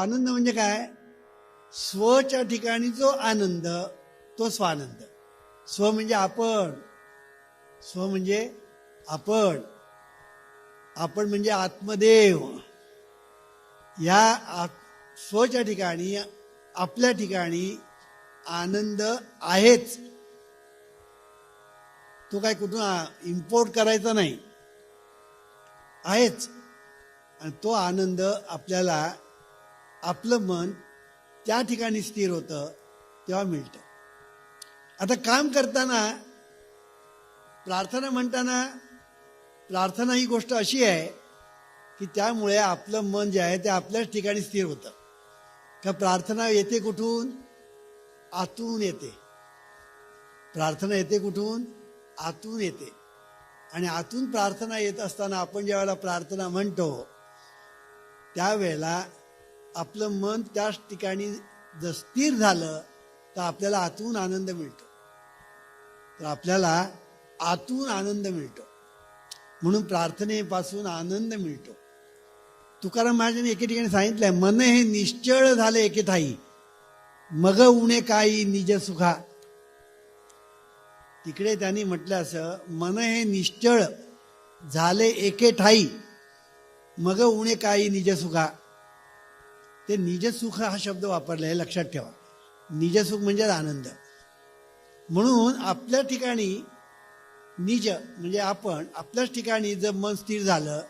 स्वानंद म्हणजे काय? स्वच्या ठिकाणी जो आनंद तो स्वानंद. स्व म्हणजे आपण. स्व म्हणजे आपण. आपण म्हणजे आत्मदेव. या स्वच्या ठिकाणी आपल्या ठिकाणी आनंद आहेच. तो काय कुठून इम्पोर्ट करायचा नाही. आहेच. आणि तो आनंद आपल्याला आपलं मन त्या ठिकाणी स्थिर होतं तेव्हा मिळतं. आता काम करताना प्रार्थना म्हणताना प्रार्थना ही गोष्ट अशी आहे की त्यामुळे आपलं मन जे आहे ते आपल्याच ठिकाणी स्थिर होतं. का प्रार्थना येते कुठून? आतून येते. प्रार्थना येते कुठून? आतून येते. आणि आतून प्रार्थना येत असताना आपण ज्या वेळेला प्रार्थना म्हणतो त्यावेळेला आपलं मन त्याच ठिकाणी जर स्थिर झालं तर आपल्याला आतून आनंद मिळतो. तर आपल्याला आतून आनंद मिळतो. म्हणून प्रार्थनेपासून आनंद मिळतो. तुकाराम महाराजांनी एके ठिकाणी सांगितलंय मन हे निश्चळ झाले एके ठाई मग उणे काही निज सुखा. तिकडे त्यांनी म्हटलं असं मन हे निश्चळ झाले एके ठाई मग उणे काही निज सुखा. ते निजसुख हा शब्द वापरला आहे लक्षात ठेवा. निजसुख म्हणजे आनंद. म्हणून आपल्या ठिकाणी निज म्हणजे आपण आपल्याच ठिकाणी जर मन स्थिर झालं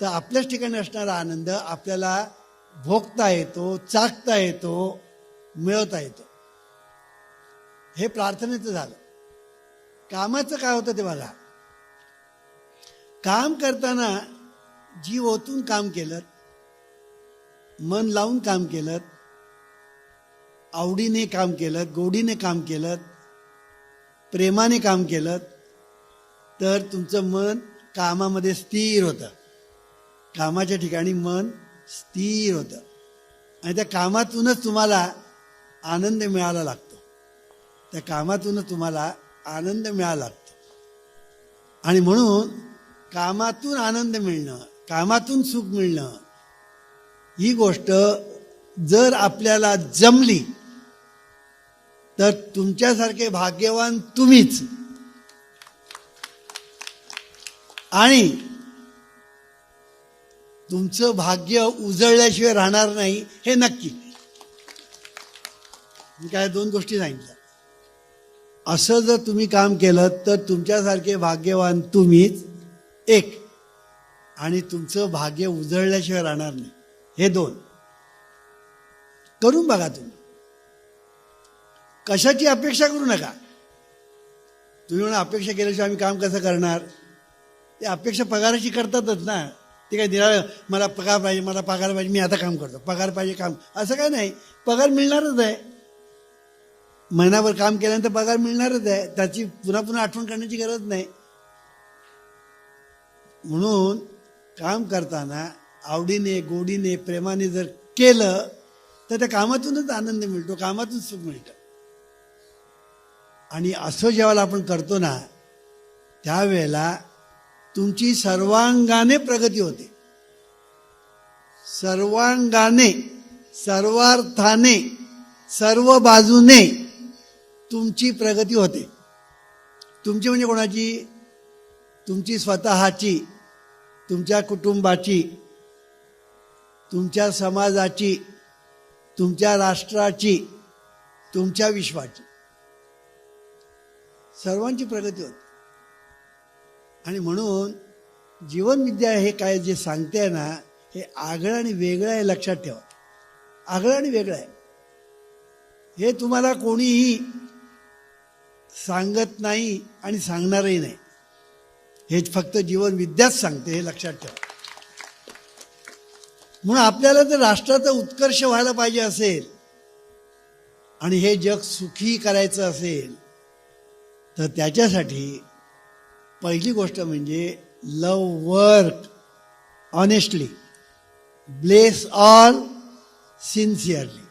तर आपल्याच ठिकाणी असणारा आनंद आपल्याला भोगता येतो चाकता येतो मिळवता येतो. हे प्रार्थनेचं झालं. कामाचं काय होतं ते बघा. काम करताना जीव ओतून काम केलं मन लावून काम केलं आवडीने काम केलं गोडीने काम केलं प्रेमाने काम केलं तर तुमचं मन कामामध्ये स्थिर होतं. कामाच्या ठिकाणी मन स्थिर होतं. आणि त्या कामातूनच तुम्हाला आनंद मिळायला लागतो. त्या कामातूनच तुम्हाला आनंद मिळायला लागतो. आणि म्हणून कामातून आनंद मिळणं कामातून सुख मिळणं ही गोष्ट जर आपल्याला जमली तर तुमच्यासारखे भाग्यवान तुम्हीच. आणि तुमचं भाग्य उजळल्याशिवाय राहणार नाही हे नक्की. मी काय दोन गोष्टी सांगितल्या. असं जर तुम्ही काम केलं तर तुमच्यासारखे भाग्यवान तुम्हीच एक. आणि तुमचं भाग्य उजळल्याशिवाय राहणार नाही. हे दोन. करून बघा तुम्ही. कशाची अपेक्षा करू नका. तुम्ही म्हणा अपेक्षा केल्याशिवाय आम्ही काम कसं करणार? ते अपेक्षा पगाराची करतातच ना. ते काय दिला मला पगार पाहिजे मला पगार पाहिजे मी आता काम करतो. पगार पाहिजे काम. असं काय नाही. पगार मिळणारच आहे. महिनाभर काम केल्यानंतर पगार मिळणारच आहे. त्याची पुन्हा पुन्हा आठवण करण्याची गरज नाही. म्हणून काम करताना आवडीने गोडीने प्रेमाने जर केलं तर त्या कामातूनच आनंद मिळतो कामातून सुख मिळतं. आणि असं जेव्हा आपण करतो ना त्यावेळेला तुमची सर्वांगाने प्रगती होते. सर्वांगाने सर्वार्थाने सर्व बाजूने तुमची प्रगती होते. तुमची म्हणजे कोणाची? तुमची स्वतःची तुमच्या कुटुंबाची तुमच्या समाजाची तुमच्या राष्ट्राची तुमच्या विश्वाची. सर्वांची प्रगती होते. आणि म्हणून जीवनविद्या हे काय जे सांगते ना हे आगळं आणि वेगळं आहे लक्षात ठेवा. आगळं आणि वेगळं आहे. हे तुम्हाला कोणीही सांगत नाही आणि सांगणारही नाही. हे फक्त जीवनविद्याच सांगते हे लक्षात ठेवा. म्हणून आपल्याला जर राष्ट्राचा उत्कर्ष व्हायला पाहिजे असेल आणि हे जग सुखी करायचं असेल तर त्याच्यासाठी पहिली गोष्ट म्हणजे love work honestly bless all sincerely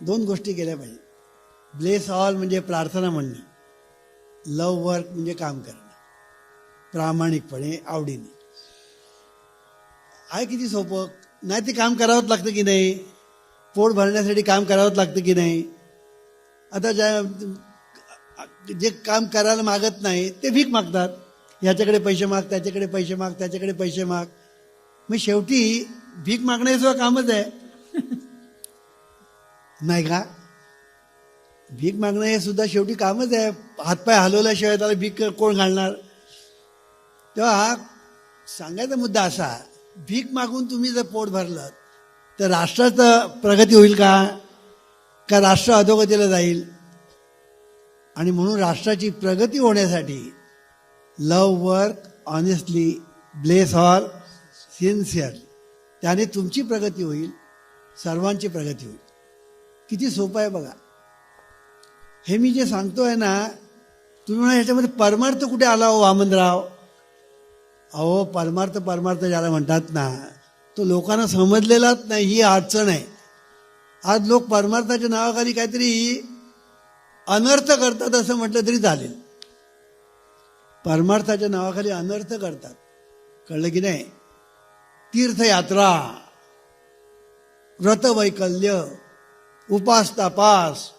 दोन गोष्टी केल्या पाहिजे. ब्लेस ऑल म्हणजे प्रार्थना म्हणणे. लव वर्क म्हणजे काम करणं. प्रामाणिकपणे आवडीने. आहे किती सोपं? नाही ते काम करावंच लागतं की नाही? पोट भरण्यासाठी काम करावंच लागतं की नाही? आता ज्या जे काम करायला मागत नाही ते भीक मागतात. ह्याच्याकडे पैसे माग त्याच्याकडे पैसे माग त्याच्याकडे पैसे माग. मग शेवटी भीक मागण्याचं कामच आहे. नाही का? भीक मागणं हे सुद्धा शेवटी कामच आहे. हातपाय हलवल्याशिवाय त्याला भीक कोण घालणार? तेव्हा सांगायचा मुद्दा असा भीक मागून तुम्ही जर पोट भरलं तर राष्ट्राचं प्रगती होईल का? का राष्ट्र अधोगतीला जाईल? आणि म्हणून राष्ट्राची प्रगती होण्यासाठी love work honestly bless all sincere त्याने तुमची प्रगती होईल सर्वांची प्रगती होईल. किती सोपं आहे बघा. हे मी जे सांगतो आहे ना तुम्ही म्हणा ह्याच्यामध्ये परमार्थ कुठे आला हो वामनराव? अहो परमार्थ परमार्थ ज्याला म्हणतात ना तो लोकांना समजलेलाच नाही ही अडचण आहे. आज लोक परमार्थाच्या नावाखाली काहीतरी अनर्थ करतात असं म्हटलं तरी चालेल. परमार्थाच्या नावाखाली अनर्थ करतात. कळलं की नाही? तीर्थयात्रा व्रतवैकल्य उपास तपास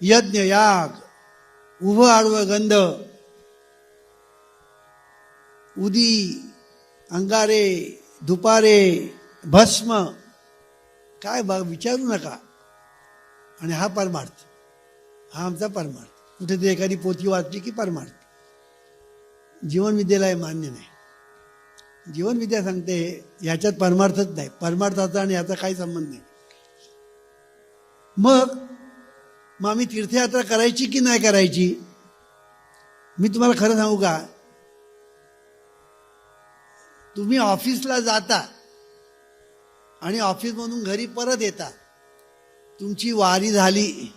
यज्ञ याग उभं आडवं गंध उदी अंगारे दुपारे भस्म. काय बघ विचारू नका. आणि हा परमार्थ. हा आमचा परमार्थ. कुठेतरी एखादी पोथी वाचली की परमार्थ. जीवनविद्येला हे मान्य नाही. जीवनविद्या सांगते याच्यात परमार्थच नाही. परमार्थाचा आणि याचा काही संबंध नाही. मग मग आम्ही तीर्थयात्रा करायची की नाही करायची? मी तुम्हाला खरं सांगू का? तुम्ही ऑफिसला जाता आणि ऑफिसमधून घरी परत येता. तुमची वारी झाली.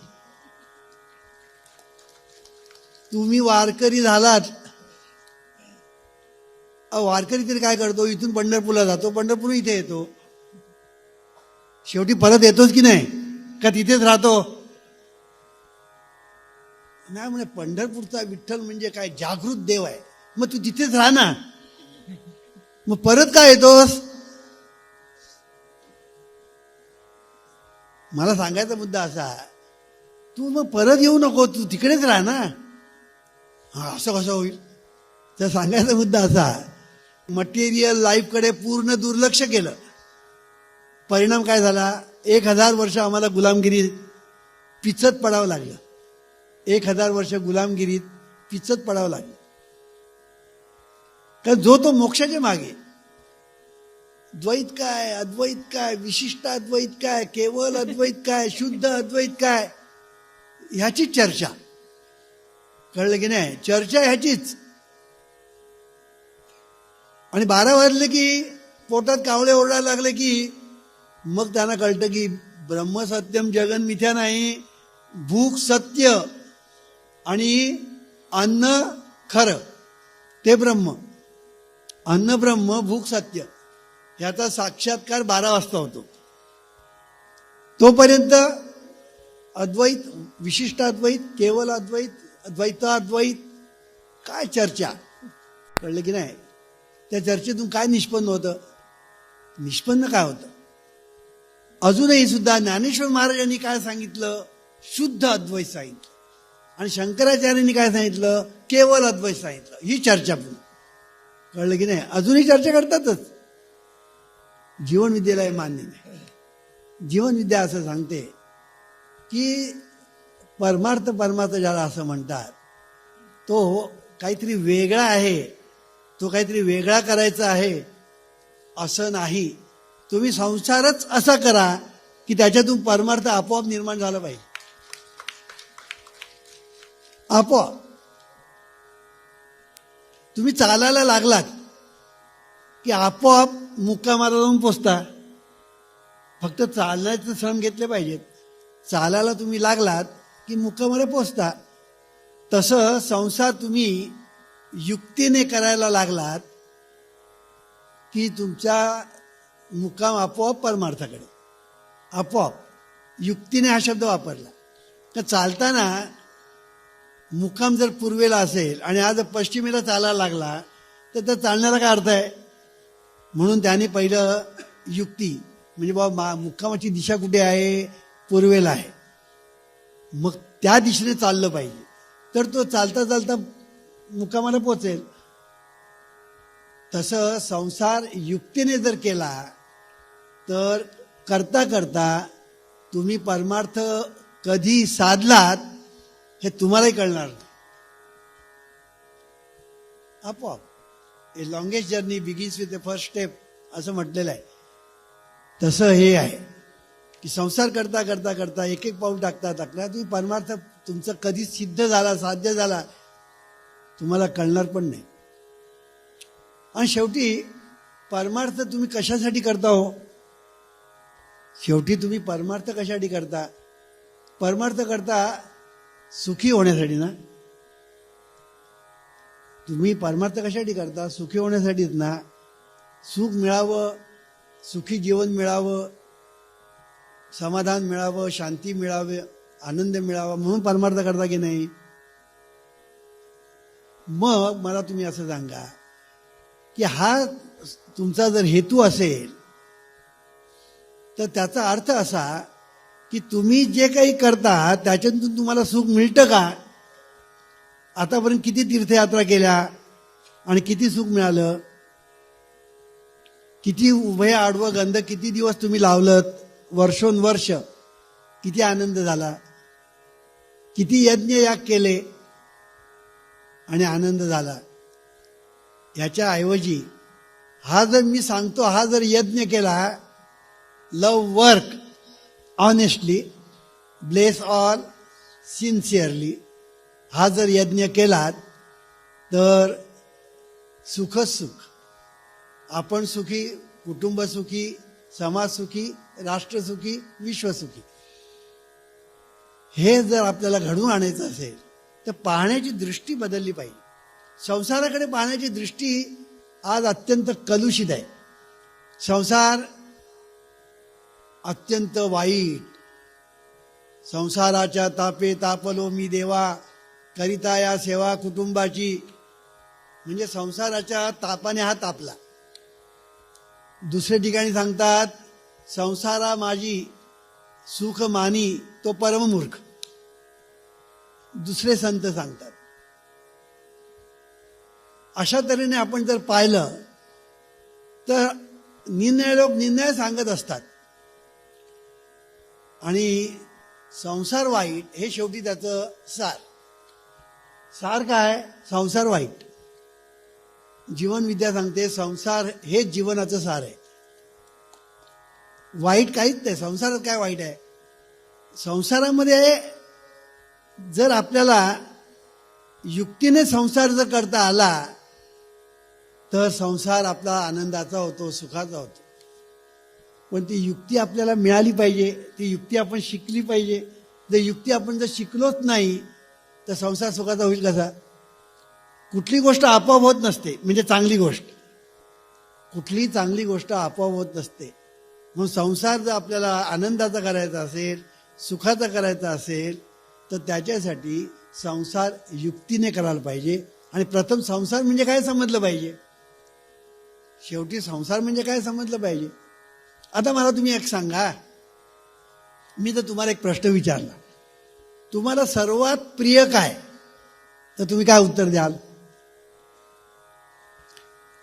तुम्ही वारकरी झालात. वारकरी तरी काय करतो? इथून पंढरपूरला जातो. पंढरपूर इथे येतो. शेवटी परत येतोच की नाही? का तिथेच राहतो? नाही म्हणे पंढरपूरचा विठ्ठल म्हणजे काय? जागृत देव आहे. मग तू तिथेच राहा ना. मग परत काय येतोस? मला सांगायचा मुद्दा असा तू मग परत येऊ नको तू तिकडेच राहा ना. हा असं कसं होईल? तर सांगायचा मुद्दा असा मटेरियल लाईफकडे पूर्ण दुर्लक्ष केलं. परिणाम काय झाला? एक हजार वर्ष आम्हाला गुलामगिरी पिचत पडावं लागलं. एक हजार वर्ष गुलामगिरीत पिचत पडावं लागलं. कारण जो तो मोक्षाच्या मागे. द्वैत काय अद्वैत काय विशिष्ट अद्वैत काय केवळ अद्वैत काय शुद्ध अद्वैत काय ह्याचीच चर्चा. कळलं की नाही? चर्चा ह्याचीच. आणि बारा वाजले की पोटात कावळे ओरडायला लागले की मग त्यांना कळतं की ब्रह्मसत्यम जगन मिथ्या नाही भूक सत्य आणि अन्न खरं ते ब्रह्म. अन्नब्रह्म भूक सत्य. ह्याचा साक्षात्कार बारा वाजता होतो. तोपर्यंत अद्वैत विशिष्ट अद्वैत केवल अद्वैत द्वैताद्वैत काय चर्चा? कळलं की नाही? त्या चर्चेतून काय निष्पन्न होतं? निष्पन्न काय होतं? अजूनही सुद्धा ज्ञानेश्वर महाराजांनी काय सांगितलं? शुद्ध अद्वैत सांगितलं. आणि शंकराचार्यांनी काय सांगितलं? केवळ अद्वैत सांगितलं. ही चर्चा पूर्ण. कळलं की नाही? अजूनही चर्चा करतातच. जीवनविद्येला हे मान्य नाही. जीवनविद्या असं सांगते की परमार्थ परमार्थ ज्याला असं म्हणतात तो काहीतरी वेगळा आहे तो काहीतरी वेगळा करायचा आहे असं नाही. तुम्ही संसारच असा करा की त्याच्यातून परमार्थ आपोआप निर्माण झाला पाहिजे. आपोआप. तुम्ही चालायला लागलात की आपोआप मुक्कामाला जाऊन पोचता. फक्त चालण्याचे श्रम घेतले पाहिजेत. चालायला तुम्ही लागलात की मुक्कामाला पोचता. तसं संसार तुम्ही युक्तीने करायला लागलात की तुमचा मुक्काम आपोआप परमार्थाकडे. आपोआप. युक्तीने हा शब्द वापरला. तर चालताना मुक्काम जर पूर्वेला असेल आणि आज पश्चिमेला चालायला लागला तर त्या चालण्याला काय अर्थ आहे? म्हणून त्याने पहिलं युक्ती म्हणजे बाबा मा- मुक्कामाची दिशा कुठे आहे? पूर्वेला आहे. मग त्या दिशेने चाललं पाहिजे. तर तो चालता चालता मुक्कामाला पोचेल तसं संसार युक्तीने जर केला तर करता करता तुम्ही परमार्थ कधी साधलात हे तुम्हालाही कळणार. नाही आपोआप a longest journey begins with the first step असं म्हटलेलं आहे. तसं हे आहे की संसार करता करता करता एक एक पाऊल टाकता टाकता तुम्ही परमार्थ तुमचं कधी सिद्ध झाला साध्य झाला तुम्हाला कळणार पण नाही. आणि शेवटी परमार्थ तुम्ही कशासाठी करता हो? शेवटी तुम्ही परमार्थ कशासाठी करता? परमार्थ करता सुखी होण्यासाठी ना? तुम्ही परमार्थ कशासाठी करता? सुखी होण्यासाठीच ना? सुख मिळावं सुखी जीवन मिळावं समाधान मिळावं शांती मिळावे आनंद मिळावा म्हणून परमार्थ करता की नाही? मग मला तुम्ही असं सांगा की हा तुमचा जर हेतू असेल तर त्याचा अर्थ असा की तुम्ही जे काही करता त्याच्यातून तुम्हाला सुख मिळतं का? आतापर्यंत किती तीर्थयात्रा केल्या आणि किती सुख मिळालं? किती उभय आडवं गंध किती दिवस तुम्ही लावलत? वर्षोनवर्ष किती आनंद झाला? किती यज्ञ याग केले आणि आनंद झाला? याच्या ऐवजी हा जर मी सांगतो हा जर यज्ञ केला love work honestly bless all sincerely हा जर यज्ञ केलात तर सुखच सुख आपण सुखी कुटुंब सुखी समाज सुखी राष्ट्र सुखी विश्व सुखी हे जर आपल्याला घडवून आणायचं असेल तर पाहण्याची दृष्टी बदलली पाहिजे. संसाराकडे पाहण्याची दृष्टी आज अत्यंत कलुषित आहे. संसार अत्यंत वाईट. संसाराच्या तापे तापलो मी देवा करिता या सेवा कुटुंबाची. म्हणजे संसाराच्या तापाने हा तापला. दुसऱ्या ठिकाणी सांगतात संसारा माझी सुख मानी तो परममूर्ख दुसरे संत सांगतात. अशा तऱ्हेने आपण जर पाहिलं तर निर्णय लोक निर्णय सांगत असतात. आणि संसार वाईट हे शेवटी त्याचं सार. सार काय? संसार वाईट. जीवन विद्या सांगते संसार हेच जीवनाचं सार आहे. वाईट काहीच नाही संसारात काय वाईट आहे? संसारामध्ये जर आपल्याला युक्तीने संसार जर करता आला तर संसार आपला आनंदाचा होतो सुखाचा होतो. पण ती युक्ती आपल्याला मिळाली पाहिजे ती युक्ती आपण शिकली पाहिजे. जर युक्ती आपण जर शिकलोच नाही तर संसार सुखाचा होईल कसा? कुठली गोष्ट आपोआप होत नसते म्हणजे चांगली गोष्ट. कुठली चांगली गोष्ट आपोआप होत नसते. म्हणून संसार जर आपल्याला आनंदाचा करायचा असेल सुखाचा करायचा असेल तर त्याच्यासाठी संसार युक्तीने करायला पाहिजे. आणि प्रथम संसार म्हणजे काय समजलं पाहिजे? शेवटी संसार म्हणजे काय समजलं पाहिजे? आता मला तुम्ही एक सांगा. मी तर तुम्हाला एक प्रश्न विचारला. तुम्हाला सर्वात प्रिय काय? तर तुम्ही काय उत्तर द्याल?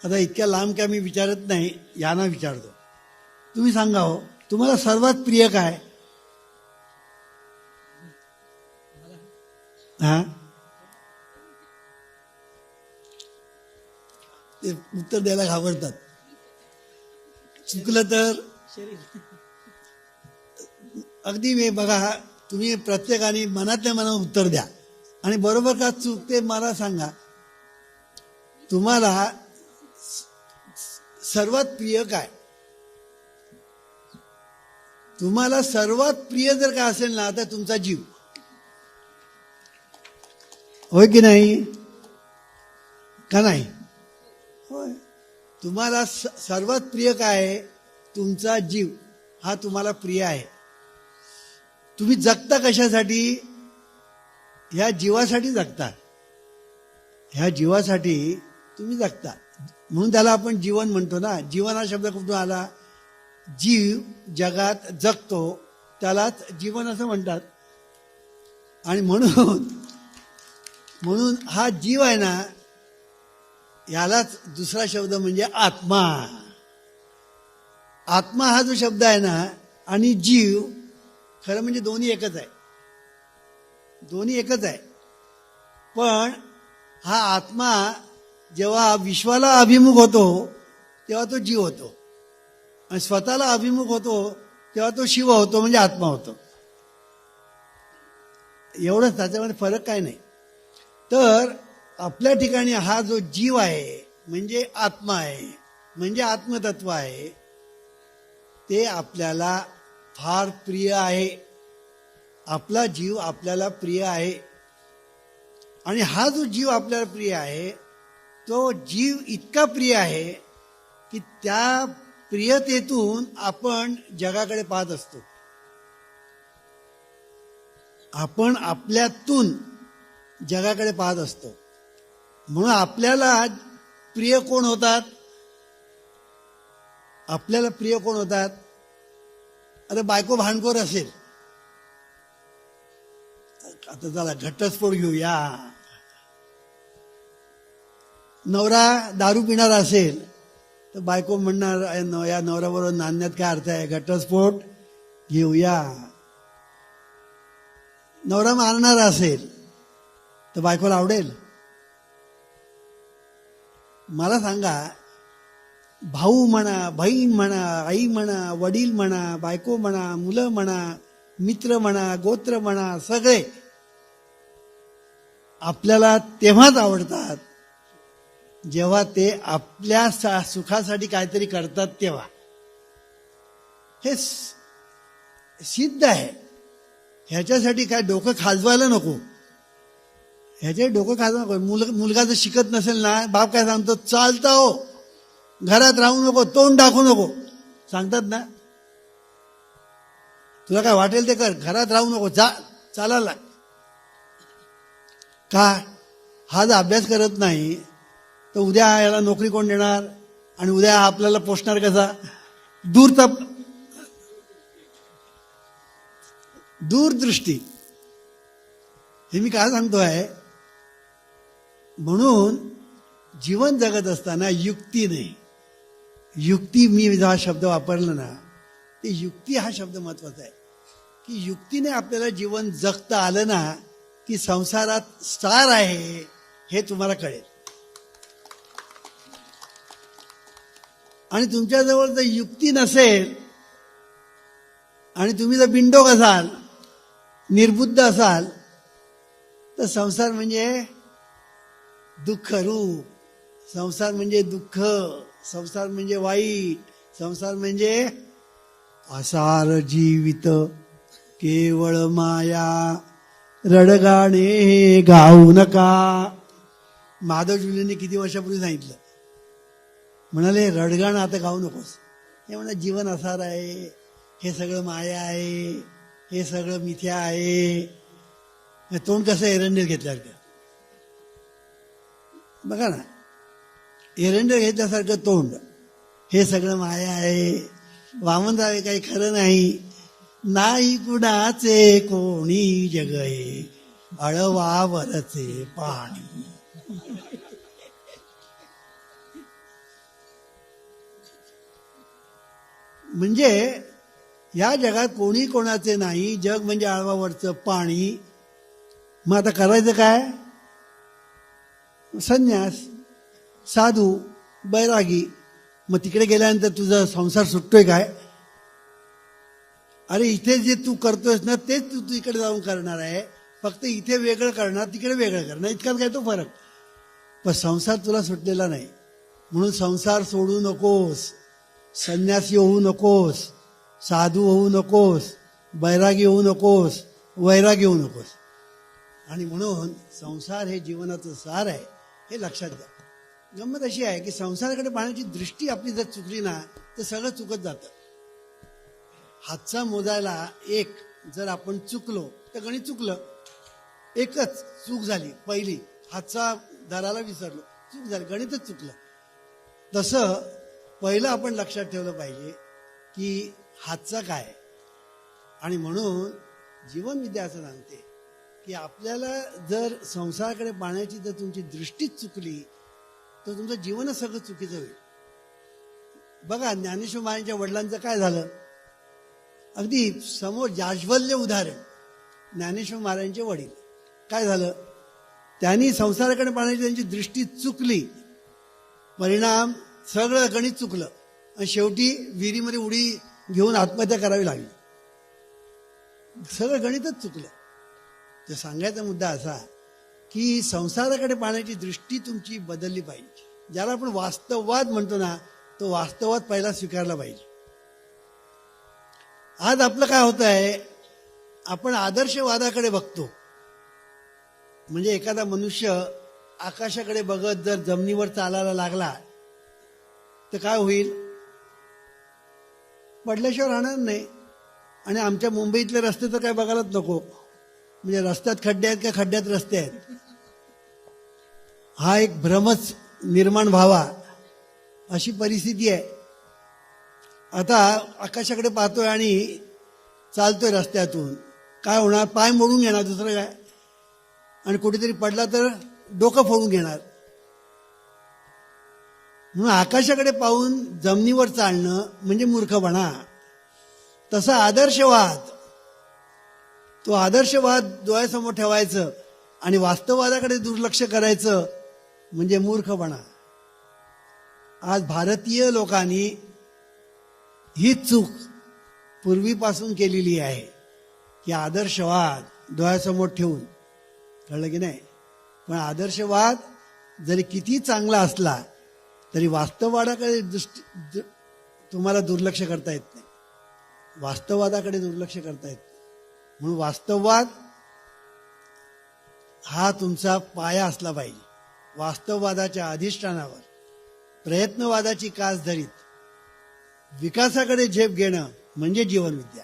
आता इतक्या लांब काय मी विचारत नाही यांना विचारतो. तुम्ही सांगा हो तुम्हाला सर्वात प्रिय काय? हा? ते उत्तर द्यायला घाबरतात. चुकलं तर? अगदी मी बघा तुम्ही प्रत्येकाने मनातल्या मनात उत्तर द्या. आणि बरोबर का चूक ते मला सांगा. तुम्हाला सर्वात प्रिय काय? तुम्हाला सर्वात प्रिय जर काय असेल ना तर तुमचा जीव. होय की नाही? का नाही? होय. तुम्हाला सर्वात प्रिय काय? आहे तुमचा जीव हा तुम्हाला प्रिय आहे. तुम्ही जगता कशासाठी? ह्या जीवासाठी जगता. ह्या जीवासाठी तुम्ही जगता. म्हणून त्याला आपण जीवन म्हणतो ना. जीवन हा शब्द कुठून आला? जीव जगात जगतो त्यालाच जीवन असं म्हणतात. आणि म्हणून म्हणून हा जीव आहे ना यालाच दुसरा शब्द म्हणजे आत्मा. आत्मा हा जो शब्द आहे ना आणि जीव खरं म्हणजे दोन्ही एकच आहे. दोन्ही एकच आहे. पण हा आत्मा जेव्हा विश्वाला अभिमुख होतो तेव्हा तो जीव होतो. आणि स्वतःला अभिमुख होतो तेव्हा तो शिव होतो म्हणजे आत्मा होतो. एवढंच त्याच्यामध्ये फरक काय नाही. तर आपल्या ठिकाणी हा जो जीव आहे म्हणजे आत्मा आहे म्हणजे आत्मतत्व आहे ते आपल्याला फार प्रिय आहे. आपला जीव आपल्याला प्रिय आहे. आणि हा जो जीव आपल्याला प्रिय आहे तो जीव इतका प्रिय आहे की त्या प्रियतेतून आपण जगाकडे पाहत असतो. आपण आपल्यातून जगाकडे पाहत असतो. म्हणून आपल्याला प्रिय कोण होतात? आपल्याला प्रिय कोण होतात? अरे बायको भांडखोर असेल. आता चला घटस्फोट घेऊया. नवरा दारू पिणारा असेल तर बायको म्हणणार न- या नवऱ्याबरोबर नांदण्यात काय अर्थ आहे? घटस्फोट घेऊया. नवरा मारणारा असेल तर बायकोला आवडेल. मला सांगा भाऊ म्हणा बहीण म्हणा आई म्हणा वडील म्हणा बायको म्हणा मुलं म्हणा मित्र म्हणा गोत्र म्हणा सगळे आपल्याला तेव्हाच आवडतात जेव्हा ते आपल्या सा- सुखासाठी काहीतरी करतात तेव्हा. हे सिद्ध आहे. ह्याच्यासाठी काय डोकं खाजवायला नको. ह्याचे डोकं खाजवा नको. मुल मुलगा जर शिकत नसेल ना बाप काय सांगतो चालता हो. घरात राहू नको तोंड दाखवू नको. सांगतात ना? तुला काय वाटेल ते कर. घरात राहू नको जा चालायला लाग. का? हा जर अभ्यास करत नाही तर उद्या याला नोकरी कोण देणार? आणि उद्या आपल्याला पोचणार कसा? दूरचा दूरदृष्टी. हे मी काय सांगतोय? म्हणून जीवन जगत असताना युक्ती नाही. युक्ती मी हा शब्द वापरला ना ते युक्ती हा शब्द महत्त्वाचा आहे. की युक्तीने आपल्याला जीवन जगता आलं ना की संसारात स्टार आहे हे तुम्हाला कळेल. आणि तुमच्याजवळ जर युक्ती नसेल आणि तुम्ही जर बिंडोक असाल निर्बुद्ध असाल तर संसार म्हणजे दुःख रूप संसार म्हणजे दुःख. संसार म्हणजे वाईट संसार म्हणजे असार जीवित. केवळ माया रडगाणे गाऊ नका. माधवजीने किती वर्षापूर्वी सांगितलं. म्हणाले रडगाणं आता गाऊ नकोस. हे म्हणा जीवन असार आहे हे सगळं माया आहे हे सगळं मिथ्या आहे. तोंड कसं एरंडेल घेतल्यासारखं. बघा ना. एरंड घेतल्यासारखं तोंड. हे सगळं माया आहे. वामनराव काही खरं नाही. नाही कुणाचे कोणी जगये. अळवावरचे पाणी. म्हणजे या जगात कोणी कोणाचे नाही. जग म्हणजे आळवावरचं पाणी. मग आता करायचं काय? संन्यास. साधू बैरागी मग तिकडे गेल्यानंतर तुझा संसार सुटतोय काय? अरे इथे जे तू करतोयस ना तेच तू तिकडे जाऊन करणार आहे. फक्त इथे वेगळं करणार तिकडे वेगळं करणार. इतकाच काय तो फरक? पण संसार तुला सुटलेला नाही. म्हणून संसार सोडू नकोस. संन्यासी होऊ नकोस. साधू होऊ नकोस. बैरागी होऊ नकोस. वैरागी होऊ नकोस. आणि म्हणून संसार हे जीवनाचं सार आहे हे लक्षात घ्या. गंमत अशी आहे की संसाराकडे पाहण्याची दृष्टी आपली जर चुकली ना तर सगळं चुकत जातं. हातचा मोजायला एक जर आपण चुकलो तर गणित चुकलं. एकच चूक झाली पहिली. हातचा दराला विसरलो चूक झाली गणितच चुकलं. तसं पहिलं आपण लक्षात ठेवलं पाहिजे की हातचा काय? आणि म्हणून जीवन विद्या असं सांगते की आपल्याला जर संसाराकडे पाहण्याची जर तुमची दृष्टीच चुकली तर तुमचं जीवनच सगळं चुकीचं होईल. बघा ज्ञानेश्वर महाराजांच्या वडिलांचं काय झालं? अगदी समोर जाज्वल्य उदाहरण. ज्ञानेश्वर महाराजांचे वडील. काय झालं? त्यांनी संसाराकडे पाहण्याची त्यांची दृष्टी चुकली. परिणाम सगळं गणित चुकलं. आणि शेवटी विहिरीमध्ये उडी घेऊन आत्महत्या करावी लागली. सगळं गणितच चुकलं. तर सांगायचा मुद्दा असा की संसाराकडे पाहण्याची दृष्टी तुमची बदलली पाहिजे. ज्याला आपण वास्तववाद म्हणतो ना तो वास्तवात पहिला स्वीकारला पाहिजे. आज आपलं काय होत आहे आपण आदर्शवादाकडे बघतो. म्हणजे एखादा मनुष्य आकाशाकडे बघत जर जमिनीवर चालायला लागला तर काय होईल? पडल्याशिवाय राहणार नाही. आणि आमच्या मुंबईतले रस्ते तर काय बघायलाच नको. म्हणजे रस्त्यात खड्डे आहेत का खड्ड्यात रस्ते आहेत? हा एक भ्रमच निर्माण व्हावा अशी परिस्थिती आहे. आता आकाशाकडे पाहतोय आणि चालतोय रस्त्यातून. काय होणार? पाय मोडून घेणार दुसरं काय? आणि कुठेतरी पडला तर डोकं फोडून घेणार. म्हणून आकाशाकडे पाहून जमिनीवर चालणं म्हणजे मूर्खपणा. तसा आदर्शवाद तो आदर्शवाद डोळ्यासमोर ठेवायचं आणि वास्तववादाकडे दुर्लक्ष करायचं म्हणजे मूर्खपणा. आज भारतीय लोकांनी ही चूक पूर्वीपासून केलेली आहे की आदर्शवाद डोळ्यासमोर ठेवून. कळलं की नाही? पण आदर्शवाद जरी किती चांगला असला तरी वास्तववादाकडे दृष्टी तुम्हाला दुर्लक्ष करता येत नाही. वास्तववादाकडे दुर्लक्ष करता येत म्हणून वास्तववाद हा तुमचा पाया असला पाहिजे. वास्तववादाच्या अधिष्ठानावर प्रयत्नवादाची कास धरीत विकासाकडे झेप घेणं म्हणजे जीवनविद्या.